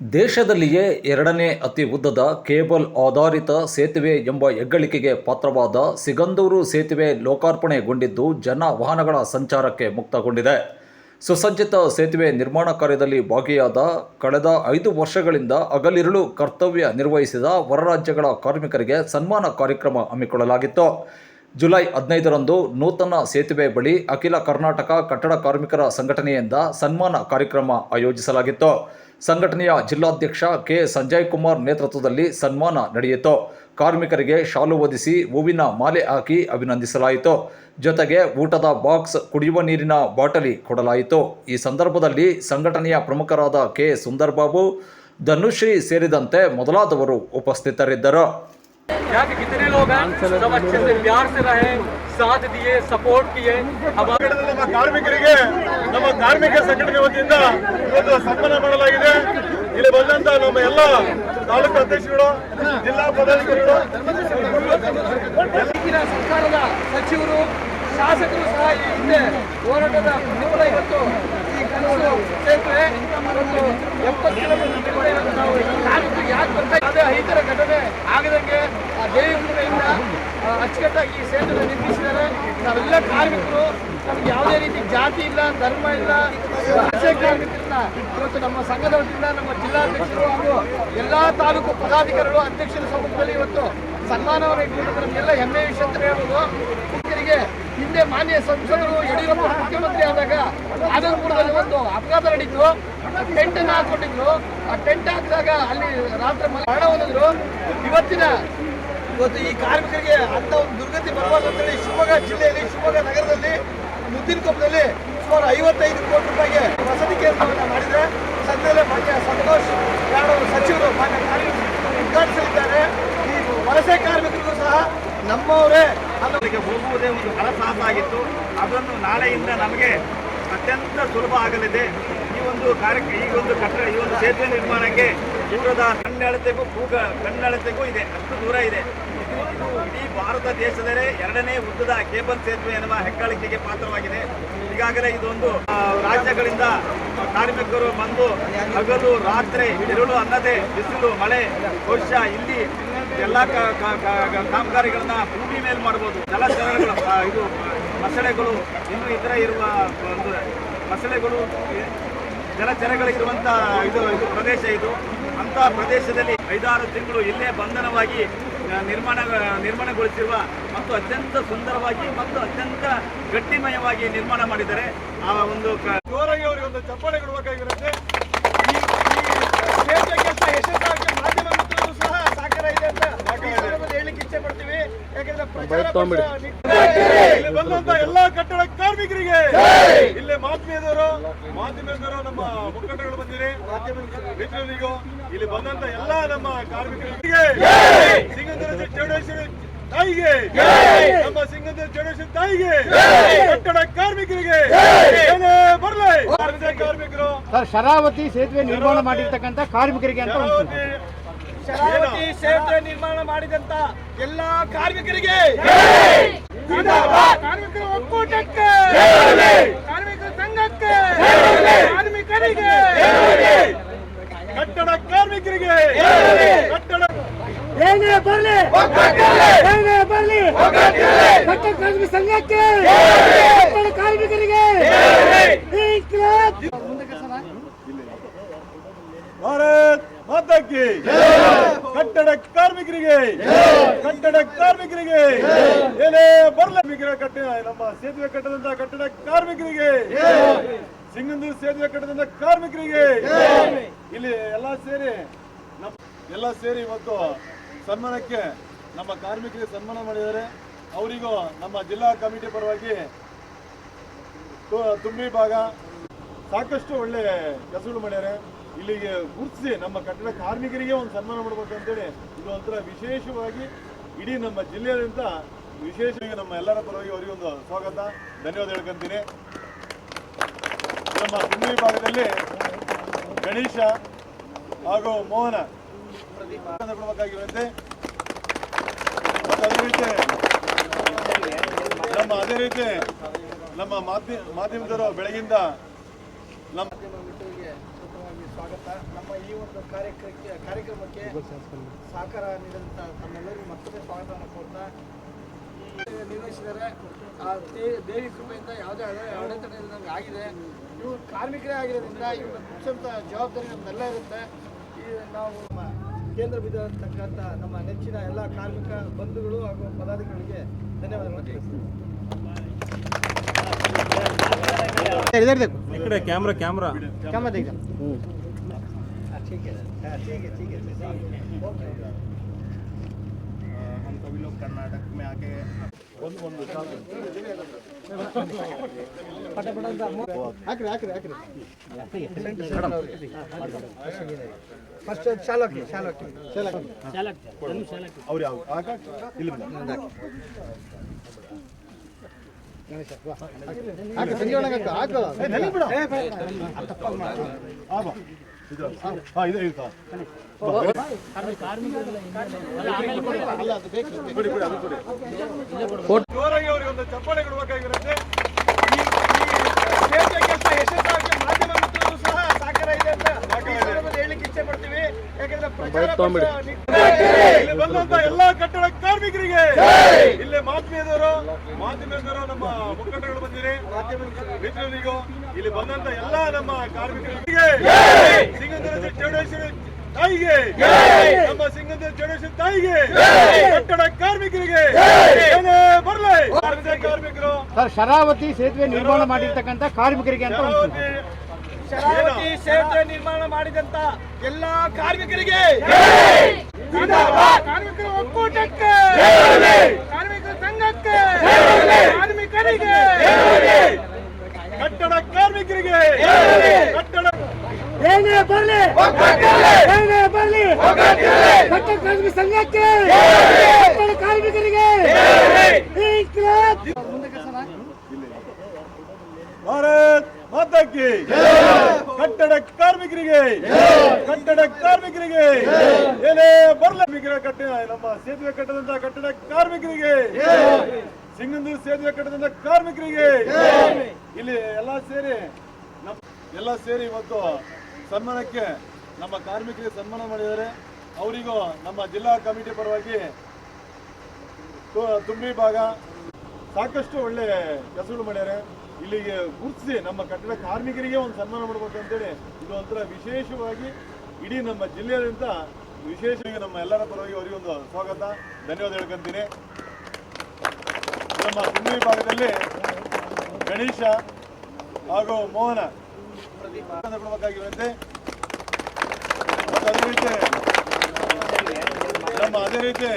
ದೇಶದಲ್ಲಿಯೇ ಎರಡನೇ ಅತಿ ಉದ್ದದ ಕೇಬಲ್ ಆಧಾರಿತ ಸೇತುವೆ ಎಂಬ ಹೆಗ್ಗಳಿಕೆಗೆ ಪಾತ್ರವಾದ ಸಿಗಂದೂರು ಸೇತುವೆ ಲೋಕಾರ್ಪಣೆಗೊಂಡಿದ್ದು ಜನ ವಾಹನಗಳ ಸಂಚಾರಕ್ಕೆ ಮುಕ್ತಗೊಂಡಿದೆ. ಸುಸಜ್ಜಿತ ಸೇತುವೆ ನಿರ್ಮಾಣ ಕಾರ್ಯದಲ್ಲಿ ಭಾಗಿಯಾದ ಕಳೆದ ಐದು ವರ್ಷಗಳಿಂದ ಹಗಲಿರುಳು ಕರ್ತವ್ಯ ನಿರ್ವಹಿಸಿದ ಹೊರರಾಜ್ಯಗಳ ಕಾರ್ಮಿಕರಿಗೆ ಸನ್ಮಾನ ಕಾರ್ಯಕ್ರಮ ಹಮ್ಮಿಕೊಳ್ಳಲಾಗಿತ್ತು. ಜುಲೈ ಹದಿನೈದರಂದು ನೂತನ ಸೇತುವೆ ಬಳಿ ಅಖಿಲ ಕರ್ನಾಟಕ ಕಟ್ಟಡ ಕಾರ್ಮಿಕರ ಸಂಘಟನೆಯಿಂದ ಸನ್ಮಾನ ಕಾರ್ಯಕ್ರಮ ಆಯೋಜಿಸಲಾಗಿತ್ತು. ಸಂಘಟನೆಯ ಜಿಲ್ಲಾಧ್ಯಕ್ಷ ಕೆ. ಸಂಜಯ್ ಕುಮಾರ್ ನೇತೃತ್ವದಲ್ಲಿ ಸನ್ಮಾನ ನಡೆಯಿತು. ಕಾರ್ಮಿಕರಿಗೆ ಶಾಲು ಒದಿಸಿ ಹೂವಿನ ಮಾಲೆ ಹಾಕಿ ಅಭಿನಂದಿಸಲಾಯಿತು. ಜೊತೆಗೆ ಊಟದ ಬಾಕ್ಸ್, ಕುಡಿಯುವ ನೀರಿನ ಬಾಟಲಿ ಕೊಡಲಾಯಿತು. ಈ ಸಂದರ್ಭದಲ್ಲಿ ಸಂಘಟನೆಯ ಪ್ರಮುಖರಾದ ಕೆ. ಸುಂದರ್ಬಾಬು, ಧನುಶ್ರೀ ಸೇರಿದಂತೆ ಮೊದಲಾದವರು ಉಪಸ್ಥಿತರಿದ್ದರು. यहाँ के कितने लोग हैं सब अच्छे से प्यार से रहे साथ दिए सपोर्ट किए हमारे ಸಂಘಟನೆ ನಮ್ಮ ಕಾರ್ಮಿಕರಿಗೆ ನಮ್ಮ ಕಾರ್ಮಿಕ ಸಂಘಟನೆ ವತಿಯಿಂದ ಇವತ್ತು ಸನ್ಮಾನ ಮಾಡಲಾಗಿದೆ ಇಲ್ಲಿ ಬಂದಂತ ನಮ್ಮ ಎಲ್ಲ ತಾಲೂಕು ಅಧ್ಯಕ್ಷರುಗಳು ಜಿಲ್ಲಾ ಪದಾಧಿಕಾರಿಗಳು ಈಗಿನ ಸರ್ಕಾರದ ಸಚಿವರು ಶಾಸಕರು ಸಹ ಈ ಹಿಂದೆ ಹೋರಾಟದ ಬರ್ತಾ ಅದೇ ಘಟನೆ ಆಗದಂಗೆ ಆ ದೇವಿಯಿಂದ ಅಚ್ಚುಕಟ್ಟಾಗಿ ಈ ಸೇತುವೆ ನಿರ್ಮಿಸಿದ್ದಾರೆ. ನಾವೆಲ್ಲ ಕಾರ್ಮಿಕರು, ನಮ್ಗೆ ಯಾವುದೇ ರೀತಿ ಜಾತಿ ಇಲ್ಲ, ಧರ್ಮ ಇಲ್ಲ ವಲಸೆ ಇವತ್ತು ನಮ್ಮ ಸಂಘದ ವತಿಯಿಂದ ನಮ್ಮ ಜಿಲ್ಲಾಧ್ಯಕ್ಷರು ಹಾಗೂ ಎಲ್ಲಾ ತಾಲೂಕು ಪದಾಧಿಕಾರಿಗಳು, ಅಧ್ಯಕ್ಷರ ಸಮ್ಮುಖದಲ್ಲಿ ಇವತ್ತು ಸನ್ಮಾನವನ್ನು ಇಟ್ಕೊಂಡು ನಮಗೆಲ್ಲ ಹೆಮ್ಮೆ ವಿಷಯ ಅಂತ ಹೇಳ್ಬೋದು. ಮುಖ್ಯರಿಗೆ ಹಿಂದೆ ಮಾನ್ಯ ಸಂಸದರು, ಯಡಿಯೂರಪ್ಪ ಮುಖ್ಯಮಂತ್ರಿ ಆದಾಗ ಆನಂದಪುರದಲ್ಲಿ ಒಂದು ಅಪಘಾತ ನಡೀತು ಟೆಂಟ್ ಅನ್ನ ಹಾಕೊಂಡಿದ್ರು ಆ ಟೆಂಟ್ ಹಾಕಿದಾಗ ಅಲ್ಲಿ ರಾತ್ರಿ ಮರಣ ಹೊಂದಿದ್ರು ಇವತ್ತಿನ ಇವತ್ತು ಈ ಕಾರ್ಮಿಕರಿಗೆ ಅಂತ ಒಂದು ದುರ್ಗತಿ ಬರಬಾರ್ದು ಅಂತೇಳಿ ಶಿವಮೊಗ್ಗ ಜಿಲ್ಲೆಯಲ್ಲಿ, ಶಿವಮೊಗ್ಗ ನಗರದಲ್ಲಿ ಮುದ್ದಿನಕೊಪ್ಪದಲ್ಲಿ ಸುಮಾರು ಐವತ್ತೈದು ಕೋಟಿ ರೂಪಾಯಿಗೆ ವಸತಿ ಕೇಂದ್ರವನ್ನು ಮಾಡಿದ್ರೆ ಸದ್ಯದಲ್ಲೇ ಮಾನ್ಯ ಸಂತೋಷ್ ಯಾರೋ ಸಚಿವರು ಮಾನ್ಯ ಕಾರ್ಮಿಕ ಉದ್ಘಾಟಿಸಲಿದ್ದಾರೆ. ಈ ವಲಸೆ ಕಾರ್ಮಿಕರಿಗೂ ಸಹ ನಮ್ಮವರೇ ಅಲ್ಲಿಗೆ ಹೋಗುವುದೇ ಒಂದು ಹಳಸಾಹಸ ಆಗಿತ್ತು ಅದನ್ನು ನಾಳೆಯಿಂದ ನಮಗೆ ಅತ್ಯಂತ ಸುಲಭ ಆಗಲಿದೆ. ಒಂದು ಕಾರ್ಯ ಈ ಒಂದು ಕಟ್ಟಡ, ಈ ಒಂದು ಸೇತುವೆ ನಿರ್ಮಾಣಕ್ಕೆ ದೂರದ ಕನ್ನಡತೆಗೂ ಕೂಗ ಕನ್ನಡತೆಗೂ ಇದೆ, ಅಷ್ಟು ದೂರ ಇದೆ. ಇದು ಇದು ಇಡೀ ಭಾರತ ದೇಶದಲ್ಲೇ ಎರಡನೇ ಉದ್ದದ ಕೇಬಲ್ ಸೇತುವೆ ಎನ್ನುವ ಹೆಗ್ಗಳಿಕೆಗೆ ಪಾತ್ರವಾಗಿದೆ. ಈಗಾಗಲೇ ಇದೊಂದು ರಾಜ್ಯಗಳಿಂದ ಕಾರ್ಮಿಕರು ಬಂದು ಹಗಲು, ರಾತ್ರಿ ಇರುಳು ಅನ್ನದೆ ಬಿಸಿಲು, ಮಳೆ ವರ್ಷ ಇಲ್ಲಿ ಎಲ್ಲ ಕಾಮಗಾರಿಗಳನ್ನ ಭೂಮಿ ಮೇಲೆ ಮಾಡಬಹುದು ಜಲಚರಗಳು ಇದು ಮಸಳೆಗಳು ಇನ್ನು ಇತರ ಇರುವ ಒಂದು ಮಸಳೆಗಳು ಜಲಚರಗಳಿರುವಂತ ಇದು ಇದು ಪ್ರದೇಶ ಇದು. ಅಂತ ಪ್ರದೇಶದಲ್ಲಿ ಐದಾರು ತಿಂಗಳು ಇಲ್ಲೇ ಬಂಧನವಾಗಿ ನಿರ್ಮಾಣ, ನಿರ್ಮಾಣಗೊಳಿಸಿರುವ ಮತ್ತು ಅತ್ಯಂತ ಸುಂದರವಾಗಿ ಮತ್ತು ಅತ್ಯಂತ ಗಟ್ಟಿಮಯವಾಗಿ ನಿರ್ಮಾಣ ಮಾಡಿದ್ದಾರೆ. ಆ ಒಂದು ಜೋರಾಗಿ ಅವರಿಗೆ ಒಂದು ಚಪ್ಪಾಳೆ ಕೊಡಬೇಕಾಗಿರುತ್ತೆ ಕೆಲಸ ಯಶಸ್ಸಾಗಿ ಮಾಧ್ಯಮ ಮಿತ್ರರು ಸಹ ಸಹಕಾರ ಇದೆ ಅಂತ ಈ ಪಡ್ತೀವಿ ಯಾಕಂದ್ರೆ ಪ್ರಚಾರ ಇಲ್ಲಿ ಬಂದಂತ ಎಲ್ಲಾ ಕಟ್ಟಡ ಕಾರ್ಮಿಕರಿಗೆ. ಇಲ್ಲಿ ಮಾಧ್ಯಮದವರು ಮಾಧ್ಯಮದವರು ನಮ್ಮ ಮುಖಂಡಗಳು ಬಂದಿರಿ. ಮಿತ್ರರಿಗೂ ಇಲ್ಲಿ ಬಂದಂತ ಎಲ್ಲಾ ನಮ್ಮ ಕಾರ್ಮಿಕರಿಗೆ. ಸಿಂಗಂದರ ಚೌಡೇಶ್ವರಿ ತಾಯಿಗೆ. ನಮ್ಮ ಸಿಂಗಂದರ ಚೌಡೇಶ್ವರಿ ತಾಯಿಗೆ. ಕಟ್ಟಡ ಕಾರ್ಮಿಕರಿಗೆ. ಬರಲೇ. ಕಾರ್ಮಿಕರು. ಸರ್ ಶರಾವತಿ ಸೇತುವೆ ನಿರ್ಮಾಣ ಮಾಡಿರ್ತಕ್ಕಂಥ ಕಾರ್ಮಿಕರಿಗೆ ಅಂತ ಒಂದು ಶರಾವತಿ ಸೇತುವೆ ನಿರ್ಮಾಣ ಮಾಡಿದಂತ ಎಲ್ಲಾ ಕಾರ್ಮಿಕರಿಗೆ ಕಾರ್ಮಿಕರ ಒಕ್ಕೂಟಕ್ಕೆ ಕಾರ್ಮಿಕರ ಸಂಘಕ್ಕೆ ಕಾರ್ಮಿಕರಿಗೆ ಕಟ್ಟಡ ಕಾರ್ಮಿಕರಿಗೆ ಕಟ್ಟಡ ಏನೇ ಬರಲಿ? ಏನೇ ಬರಲಿ? ಕಟ್ಟಡ ಕಾರ್ಮಿಕ ಸಂಘಕ್ಕೆ ಕಟ್ಟಡ ಕಾರ್ಮಿಕರಿಗೆ ಇನ್ಕ್ಲಾಬ್ ಭಾರತ್ ಮಾತಾಕಿ ಕಟ್ಟಡ ಕಾರ್ಮಿಕರಿಗೆ. ಕಟ್ಟಡ ಕಾರ್ಮಿಕರಿಗೆ. ಏನೇ ಬರಲ. ಕಟ್ಟ ನಮ್ಮ ಸೇತುವೆ ಕಟ್ಟದಂತ ಕಟ್ಟಡ ಕಾರ್ಮಿಕರಿಗೆ. ಸಿಂಗಂದೂರು ಸೇತುವೆ ಕಟ್ಟದಂತ ಕಾರ್ಮಿಕರಿಗೆ. ಇಲ್ಲಿ ಎಲ್ಲ ಸೇರಿ ನಮ್ಮ ಎಲ್ಲ ಸೇರಿ ಇವತ್ತು ಸನ್ಮಾನಕ್ಕೆ ನಮ್ಮ ಕಾರ್ಮಿಕರಿಗೆ ಸನ್ಮಾನ ಮಾಡಿದ್ದಾರೆ. ಅವರಿಗೂ ನಮ್ಮ ಜಿಲ್ಲಾ ಕಮಿಟಿ ಪರವಾಗಿ ತುಂಬಿ ಭಾಗ ಸಾಕಷ್ಟು ಒಳ್ಳೆ ಕೆಲಸಗಳು ಮಾಡ್ಯಾರೆ ಇಲ್ಲಿಗೆ ಗುರುತಿಸಿ, ನಮ್ಮ ಕಟ್ಟಡ ಕಾರ್ಮಿಕರಿಗೆ ಒಂದು ಸನ್ಮಾನ ಮಾಡಬೇಕು ಅಂತೇಳಿ ಇದು ಒಂಥರ ವಿಶೇಷವಾಗಿ ಇಡೀ ನಮ್ಮ ಜಿಲ್ಲೆಯಾದ್ಯಂತ ವಿಶೇಷವಾಗಿ ನಮ್ಮ ಎಲ್ಲರ ಪರವಾಗಿ ಅವರಿಗೆ ಒಂದು ಸ್ವಾಗತ, ಧನ್ಯವಾದ ಹೇಳ್ಕೊಂತೀನಿ. ನಮ್ಮ ತುಂಬಿ ಭಾಗದಲ್ಲಿ ಗಣೇಶ ಹಾಗೂ ಮೋಹನ ಕೊಡಬೇಕಾಗಿರುವಂತೆ. ಮತ್ತು ಅದೇ ರೀತಿ ನಮ್ಮ ಅದೇ ರೀತಿ ನಮ್ಮ ಮಾಧ್ಯಮ ಮಾಧ್ಯಮದವರು ಬೆಳಗಿಂದ ನಮ್ಮ ನಮ್ಮ ಈ ಒಂದು ಕಾರ್ಯಕ್ರಮಕ್ಕೆ ಕಾರ್ಯಕ್ರಮಕ್ಕೆ ಸಹಕಾರ ನೀಡಿದಂಥ ತಮ್ಮೆಲ್ಲರಿಗೂ ಮತ್ತೊಮ್ಮೆ ಸ್ವಾಗತವನ್ನು ಕೋರ್ತಾ ನಿರ್ವಹಿಸಿದ್ದಾರೆ ಆ ದೇವಿ ಕೃಪೆಯಿಂದ ಯಾವುದೇ ಅಡೆತಡೆ ನಮಗೆ ಆಗಿದೆ. ಇವರು ಕಾರ್ಮಿಕರೇ ಆಗಿರೋದ್ರಿಂದ ಇವ್ರನ್ನ ಮುಗಿಸೋಂಥ ಜವಾಬ್ದಾರಿ ನಮ್ದೆಲ್ಲ ಇರುತ್ತೆ. ಈ ನಾವು ಕೇಂದ್ರ ಬಿದ್ದಿರತಕ್ಕಂಥ ನಮ್ಮ ನೆಚ್ಚಿನ ಎಲ್ಲ ಕಾರ್ಮಿಕ ಬಂಧುಗಳು ಹಾಗೂ ಪದಾಧಿಕಾರಿಗಳಿಗೆ ಧನ್ಯವಾದಗಳು. Camera camera. ಕ್ಯಾಮ್ರಾ ठीक है हाँ, ठीक है ठीक है ठीक है ओके हम सभी लोग कर्नाटक में आके हाक्रे हाक्रे हाक्रे ಫಸ್ಟ್ ಚಾಲಕಿ ಚಾಲಕಿ ಅವ್ರು ಯಾವ ಆಗ ಇಲ್ಲಿ ಹಾಕ್ರೆ ಸಂಜೆ ಒಳಗೆ ಹಾಕು ಹಾಕು ನಲಿ ಬಿಡು ಹಾ ಇದೆ ಇದೆ ಅಲ್ಲ ಅದು ಬೇಕು ಬಿಡಿ ಬಿಡಿ ಅದು ಕೊಡಿ ಜೋರಾಗಿ ಅವರಿಗೆ ಒಂದು ಚಪ್ಪಾಳೆ ಕೊಡಬೇಕಾಗಿರುತ್ತೆ ಈ ಈ ಸೇತುವೆ ಕೆಲಸ ಯಶಸ್ಸಾಗಿ ಮಾಧ್ಯಮ ಮಿತ್ರರು ಸಹ ಸಹಕಾರ ಇದೆ ಅಂತ ಈ ಸಂದರ್ಭದಲ್ಲಿ ಹೇಳಲಿಕ್ಕೆ ಇಚ್ಛೆ ಪಡ್ತೀವಿ ಯಾಕಂದ್ರೆ ಪ್ರಚಾರ ಪಕ್ಷ ಇಲ್ಲಿ ಬಂದಂತ ಎಲ್ಲಾ ಕಟ್ಟಡ ಕಾರ್ಮಿಕರಿಗೆ ಇಲ್ಲಿ ಮಾಧ್ಯಮದವರು ಮಾಧ್ಯಮದವರು ನಮ್ಮ ಮುಖಂಡಗಳು ಬಂದಿರಿ ಮಿತ್ರರಿಗೂ ಇಲ್ಲಿ ಬಂದಂತ ಎಲ್ಲಾ ನಮ್ಮ ಕಾರ್ಮಿಕರಿಗೆ. ಸಿಂಗಂದರ ಚೌಡೇಶ್ವರಿ ತಾಯಿಗೆ. ನಮ್ಮ ಸಿಂಗಂದರ ಚೌಡೇಶ್ವರಿ ತಾಯಿಗೆ. ಕಟ್ಟಡ ಕಾರ್ಮಿಕರಿಗೆ. ಏನೇ ಬರ್ಲಿ. ಕಾರ್ಮಿಕ ಕಾರ್ಮಿಕರು. ಸರ್ ಶರಾವತಿ ಸೇತುವೆ ನಿರ್ಮಾಣ ಮಾಡಿರ್ತಕ್ಕಂತ ಕಾರ್ಮಿಕರಿಗೆ ಅಂತ ಒಂದು ಶರಾವತಿ ಶರಾವತಿ ಸೇತುವೆ ನಿರ್ಮಾಣ ಮಾಡಿದಂತ ಎಲ್ಲಾ ಕಾರ್ಮಿಕರಿಗೆ. ಕಾರ್ಮಿಕರ ಒಕ್ಕೂಟಕ್ಕೆ. ಕಾರ್ಮಿಕರ ಸಂಘಕ್ಕೆ ಕಾರ್ಮಿಕರಿಗೆ ಕಟ್ಟಡ ಕಾರ್ಮಿಕರಿಗೆ ಕಟ್ಟಡ ಏನೇ ಬರಲಿ ಏನೇ ಬರಲಿ ಕಟ್ಟಡ ಕಾರ್ಮಿಕ ಸಂಘಕ್ಕೆ ಕಟ್ಟಡ ಕಾರ್ಮಿಕರಿಗೆ. ಭಾರತ್ ಮಾತಾ ಕಿ ಕಟ್ಟಡ ಕಾರ್ಮಿಕರಿಗೆ. ಕಟ್ಟಡ ಕಾರ್ಮಿಕರಿಗೆ. ಏನೇ ಬರಲ ಕಟ್ಟ ನಮ್ಮ ಸೇತುವೆ ಕಟ್ಟದಂತ ಕಟ್ಟಡ ಕಾರ್ಮಿಕರಿಗೆ. ಸಿಂಗಂದೂರು ಸೇತುವೆ ಕಟ್ಟದಂತ ಕಾರ್ಮಿಕರಿಗೆ. ಇಲ್ಲಿ ಎಲ್ಲ ಸೇರಿ ನಮ್ಮ ಎಲ್ಲ ಸೇರಿ ಇವತ್ತು ಸನ್ಮಾನಕ್ಕೆ ನಮ್ಮ ಕಾರ್ಮಿಕರಿಗೆ ಸನ್ಮಾನ ಮಾಡಿದ್ದಾರೆ. ಅವರಿಗೂ ನಮ್ಮ ಜಿಲ್ಲಾ ಕಮಿಟಿ ಪರವಾಗಿ ತುಂಬಿ ಭಾಗ ಸಾಕಷ್ಟು ಒಳ್ಳೆ ಕೆಲಸಗಳು ಮಾಡ್ಯಾರೆ ಇಲ್ಲಿಗೆ ಗುರುತಿಸಿ, ನಮ್ಮ ಕಟ್ಟಡ ಕಾರ್ಮಿಕರಿಗೆ ಒಂದು ಸನ್ಮಾನ ಮಾಡಬೇಕು ಅಂತೇಳಿ ಇದು ಒಂಥರ ವಿಶೇಷವಾಗಿ ಇಡೀ ನಮ್ಮ ಜಿಲ್ಲೆಯಾದ್ಯಂತ ವಿಶೇಷವಾಗಿ ನಮ್ಮ ಎಲ್ಲರ ಪರವಾಗಿ ಅವರಿಗೆ ಒಂದು ಸ್ವಾಗತ, ಧನ್ಯವಾದ ಹೇಳ್ಕೊಂತೀನಿ. ನಮ್ಮ ತುಂಬಿ ಭಾಗದಲ್ಲಿ ಗಣೇಶ ಹಾಗೂ ಮೋಹನ ಕೊಡಬೇಕಾಗಿರುವಂತೆ. ಅದೇ ರೀತಿ ನಮ್ಮ ಅದೇ ರೀತಿ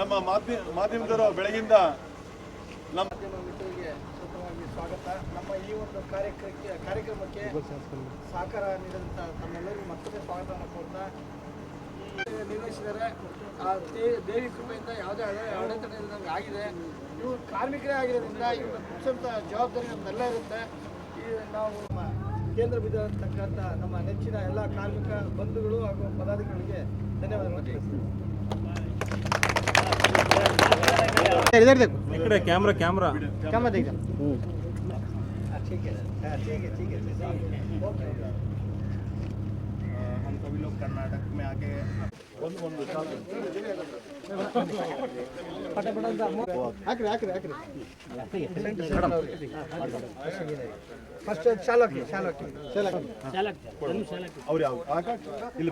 ನಮ್ಮ ಮಾಧ್ಯಮ ಮಾಧ್ಯಮದವರು ಬೆಳಗಿಂದ ನಮ್ಮ ಸೂಕ್ತವಾಗಿ ಸ್ವಾಗತ. ನಮ್ಮ ಈ ಒಂದು ಕಾರ್ಯಕ್ರಮಕ್ಕೆ ಕಾರ್ಯಕ್ರಮಕ್ಕೆ ಸಹಕಾರ ನೀಡಿದಂಥ ತಮ್ಮೆಲ್ಲರಿಗೂ ಮತ್ತೊಮ್ಮೆ ಸ್ವಾಗತವನ್ನು ಕೋರ್ತಾ ಈ ನಿರ್ವಹಿಸಿದರೆ ಆ ದೇವಿ ಕೃಪೆಯಿಂದ ಯಾವುದೇ ಅಡೆ- ಅಡೆತಡೆ ಇಲ್ಲದಂಗೆ ಆಗಿದೆ. ಇವರು ಕಾರ್ಮಿಕರೇ ಆಗಿರೋದ್ರಿಂದ ಇವ್ರನ್ನ ಮುಗಿಸೋಂಥ ಜವಾಬ್ದಾರಿ ನಮ್ಮೆಲ್ಲ ಇರುತ್ತೆ. ಈ ನಾವು ಕೇಂದ್ರ ಬಿದ್ದಿರತಕ್ಕಂಥ ನಮ್ಮ ನೆಚ್ಚಿನ ಎಲ್ಲ ಕಾರ್ಮಿಕ ಬಂಧುಗಳು ಹಾಗೂ ಪದಾಧಿಕಾರಿಗಳಿಗೆ ಧನ್ಯವಾದಗಳು. इधर देखो इकडे कॅमेरा कॅमेरा कैमरा देख ठीक है हाँ, ठीक है ठीक है ठीक है ओके हम सभी लोग कर्नाटक में आके हाक्रे हाक्रे हाक्रे ಫಸ್ಟ್ ಚಾಲಕಿ ಚಾಲಕಿ ಅವ್ರು ಯಾವ ಆಗ ಇಲ್ಲಿ